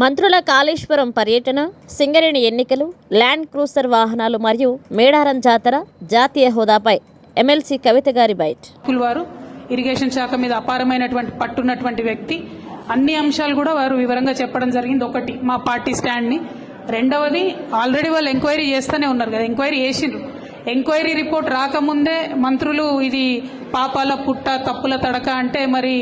మంత్రుల కాళేశ్వరం పర్యటన సింగరేణి ఎన్నికలు ల్యాండ్ క్రూసర్ వాహనాలు మరియు మేడారం జాతర జాతీయ హోదాపై ఎమ్మెల్సీ కవిత గారి బైట్. వారు ఇరిగేషన్ శాఖ మీద అపారమైనటువంటి పట్టున్నటువంటి వ్యక్తి. అన్ని అంశాలు కూడా వారు వివరంగా చెప్పడం జరిగింది. ఒకటి మా పార్టీ స్టాండ్ని. రెండవది ఆల్రెడీ వాళ్ళు ఎంక్వైరీ చేస్తూనే ఉన్నారు కదా ఎంక్వైరీ చేసిండ్రు. ఎంక్వైరీ రిపోర్ట్ రాకముందే మంత్రులు ఇది పాపాల పుట్ట తప్పుల తడక అంటే మరి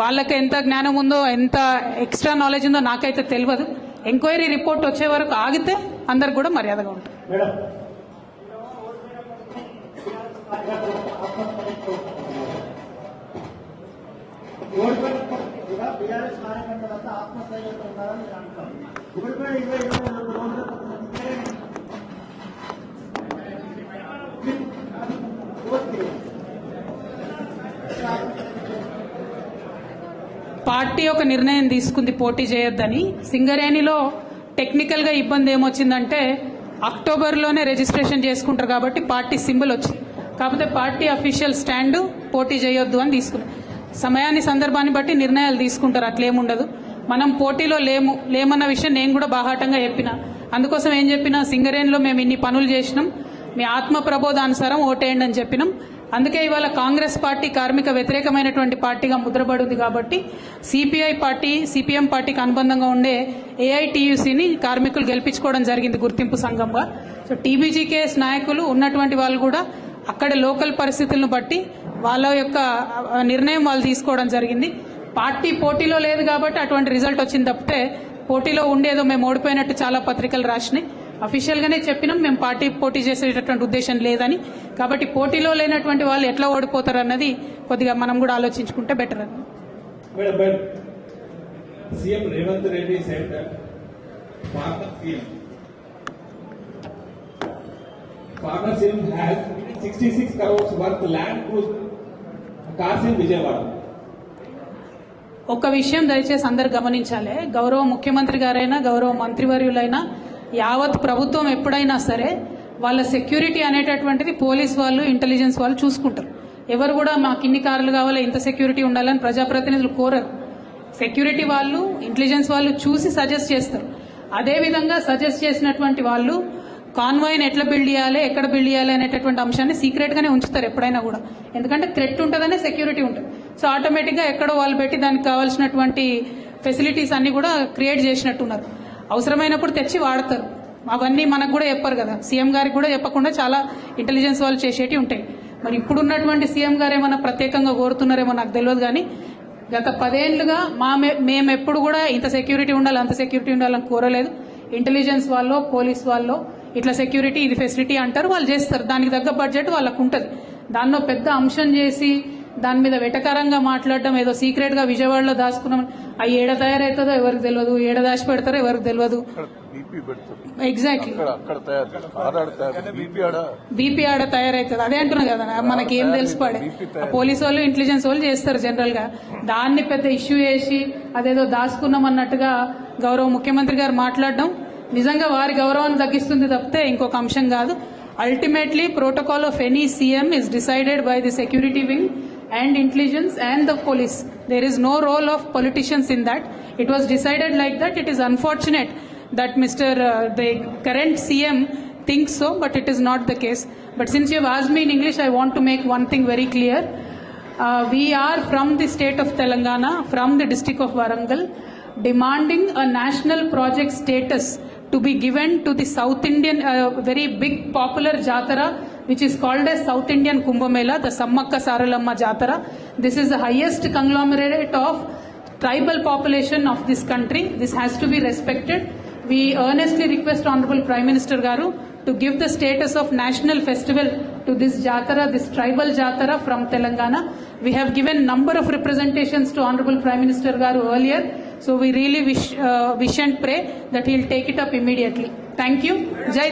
వాళ్ళకి ఎంత జ్ఞానం ఉందో ఎంత ఎక్స్ట్రా నాలెడ్జ్ ఉందో నాకైతే తెలియదు. ఎంక్వైరీ రిపోర్ట్ వచ్చే వరకు ఆగితే అందరికి కూడా మర్యాదగా ఉంటుంది. బీఆర్ఎస్ కార్యకర్తలంతా ఆత్మస్థైర్యంతో ఉన్నారని నేను అంటున్నాను ఇప్పుడు కూడా ఇరవై ఇరవై పార్టీ ఒక నిర్ణయం తీసుకుంది పోటీ చేయొద్దని. సింగరేణిలో టెక్నికల్గా ఇబ్బంది ఏమొచ్చిందంటే అక్టోబర్లోనే రిజిస్ట్రేషన్ చేసుకుంటారు కాబట్టి పార్టీ సింబల్ వచ్చింది. కాకపోతే పార్టీ అఫీషియల్ స్టాండ్ పోటీ చేయొద్దు అని తీసుకున్నారు. సమయాన్ని సందర్భాన్ని బట్టి నిర్ణయాలు తీసుకుంటారు అట్లేముండదు. మనం పోటీలో లేము లేమన్న విషయం నేను కూడా బాహాటంగా చెప్పిన. అందుకోసం ఏం చెప్పినా సింగరేణిలో మేము ఇన్ని పనులు చేసినాం మీ ఆత్మ ప్రబోధానుసారం ఓటేయండి అని చెప్పినాం. అందుకే ఇవాళ కాంగ్రెస్ పార్టీ కార్మిక వ్యతిరేకమైనటువంటి పార్టీగా ముద్రపడింది కాబట్టి సిపిఐ పార్టీ సిపిఎం పార్టీకి అనుబంధంగా ఉండే ఏఐటియుసిని కార్మికులు గెలిపించుకోవడం జరిగింది గుర్తింపు సంఘంగా. సో టీబీజీకేఎస్ నాయకులు ఉన్నటువంటి వాళ్ళు కూడా అక్కడ లోకల్ పరిస్థితులను బట్టి వాళ్ళ యొక్క నిర్ణయం వాళ్ళు తీసుకోవడం జరిగింది. పార్టీ పోటీలో లేదు కాబట్టి అటువంటి రిజల్ట్ వచ్చింది తప్పితే పోటీలో ఉండేదో మేము ఓడిపోయినట్టు చాలా పత్రికలు రాసినాయి. అఫీషియల్గానే చెప్పినాం మేము పార్టీ పోటీ చేసేటటువంటి ఉద్దేశం లేదని. కాబట్టి పోటీలో లేనటువంటి వాళ్ళు ఎట్లా ఓడిపోతారు అన్నది కొద్దిగా మనం కూడా ఆలోచించుకుంటే బెటర్ అని Madam, but CM Revanth Reddy said that farmer CM, farmer CM has 66 crores worth land cruise cars in Vijayawada. ఒక విషయం దయచేసి అందరు గమనించాలి. గౌరవ ముఖ్యమంత్రి గారైనా గౌరవ మంత్రివర్యులైనా యావత్ ప్రభుత్వం ఎప్పుడైనా సరే వాళ్ళ సెక్యూరిటీ అనేటటువంటిది పోలీస్ వాళ్ళు ఇంటెలిజెన్స్ వాళ్ళు చూసుకుంటారు. ఎవరు కూడా మాకు ఇన్ని కార్లు కావాలి ఇంత సెక్యూరిటీ ఉండాలని ప్రజాప్రతినిధులు కోరరు. సెక్యూరిటీ వాళ్ళు ఇంటెలిజెన్స్ వాళ్ళు చూసి సజెస్ట్ చేస్తారు. అదేవిధంగా సజెస్ట్ చేసినటువంటి వాళ్ళు కాన్వాయ్ని ఎట్లా బిల్డ్ చేయాలి ఎక్కడ బిల్డ్ చేయాలి అనేటటువంటి అంశాన్ని సీక్రెట్గానే ఉంచుతారు ఎప్పుడైనా కూడా. ఎందుకంటే థ్రెట్ ఉంటుందనే సెక్యూరిటీ ఉంటుంది. సో ఆటోమేటిక్గా ఎక్కడో వాళ్ళు పెట్టి దానికి కావాల్సినటువంటి ఫెసిలిటీస్ అన్ని కూడా క్రియేట్ చేసినట్టున్నారు. అవసరమైనప్పుడు తెచ్చి వాడతారు. అవన్నీ మనకు కూడా చెప్పరు కదా. సీఎం గారికి కూడా చెప్పకుండా చాలా ఇంటెలిజెన్స్ వాళ్ళు చేసేటివి ఉంటాయి. మరి ఇప్పుడున్నటువంటి సీఎం గారు ఏమైనా ప్రత్యేకంగా కోరుతున్నారేమో నాకు తెలియదు కానీ గత పదేళ్ళుగా మా మే- మేము ఎప్పుడు కూడా ఇంత సెక్యూరిటీ ఉండాలి అంత సెక్యూరిటీ ఉండాలని కోరలేదు. ఇంటెలిజెన్స్ వాళ్ళు పోలీస్ వాళ్ళు ఇట్లా సెక్యూరిటీ ఇది ఫెసిలిటీ అంటారు వాళ్ళు చేస్తారు. దానికి తగ్గ బడ్జెట్ వాళ్ళకు ఉంటుంది. దానిలో పెద్ద అంశం చేసి దాని మీద వెటకారంగా మాట్లాడడం ఏదో సీక్రెట్గా విజయవాడలో దాచుకున్నాం ఆ ఏడ తయారవుతుందో ఎవరికి తెలియదు ఏడ దాచి పెడతారో ఎవరికి తెలియదు ఎగ్జాక్ట్లీ బీపీ ఆడ తయారవుతుంది అదే అంటున్నా కదా మనకి ఏం తెలుసు పడే. ఆ పోలీసు వాళ్ళు ఇంటెలిజెన్స్ వాళ్ళు చేస్తారు జనరల్గా దాన్ని పెద్ద ఇష్యూ చేసి అదేదో దాచుకున్నాం అన్నట్టుగా గౌరవ ముఖ్యమంత్రి గారు మాట్లాడడం నిజంగా వారి గౌరవాన్ని తగ్గిస్తుంది తప్పితే ఇంకొక అంశం కాదు. Ultimately protocol of any CM is decided by the security wing and intelligence and the police. There is no role of politicians in that. It was decided like that. It is unfortunate that Mr. Uh, the current CM thinks so, but it is not the case. But since you have asked me in English, I want to make one thing very clear. Uh, we are from the state of Telangana, from the district of Warangal, demanding a national project status to be given to the South Indian, uh, very big popular Jatara which is called as South Indian Kumbh Mela, the Sammakka Saralamma Jatara. This is the highest conglomerate of tribal population of this country. This has to be respected. We earnestly request Honorable Prime Minister Garu to give the status of national festival to this Jatara, this tribal Jatara from Telangana. We have given number of representations to Honorable Prime Minister Garu earlier. So we really wish, uh, wish and pray that he'll take it up immediately. Thank you. Jai.